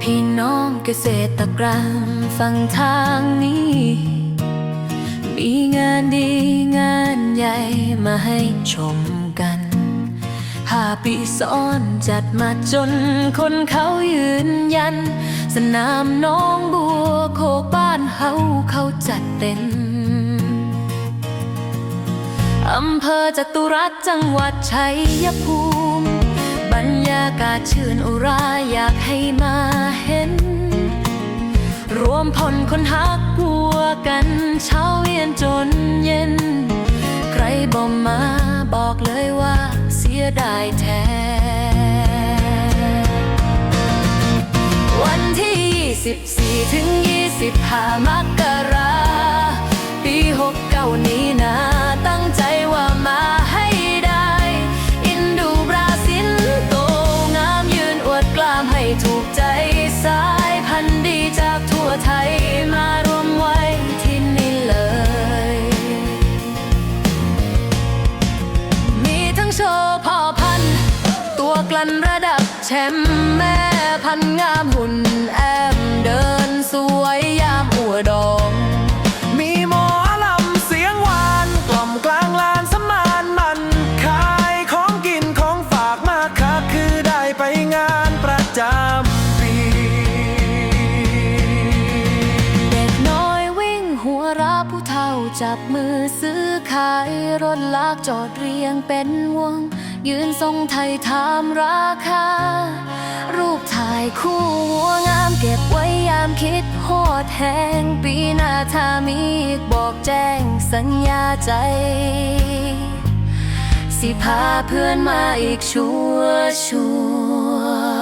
พี่น้องเกษตรกรรมฟังทางนี้ มีงานดีงานใหญ่มาให้ชมกันหาปีซ้อนจัดมาจนคนเขายืนยัน สนามน้องบัวโคกบ้า เฮาเขาจัดเต็มอำเภอจตุรัสจังหวัดชัยภูมิ บรรยากาศชื่นอุราอยากให้มาเห็น รวมพลคนฮักบัวกันเช้าเย็นจนเย็น ใครบ่มาบอกเลยว่าเสียดายแท้ 24 ถึง 25 มกราปี 69 นี้นะตั้งใจว่ามาให้ได้ อินดูบราซิลโตงามยืนอวดกล้ามให้ถูกใจสายพันธุ์ดีจากทั่วไทยมารวมไว้ที่นี่เลย มีทั้งโชว์พ่อพันธุ์ตัวกลั่นระดับแชมป์แม่พันธุ์งามหุ่น ผู้เฒ่าจับมือซื้อขายรถลากจอดเรียงเป็นวง ยืนทรงไทยถามราคา รูปถ่ายคู่วัวงามเก็บไว้ยามคิดโหดแหงปีหน้าถ้ามีอีกบอกแจ้งสัญญาใจ สิพาเพื่อนมาอีกชัวชัว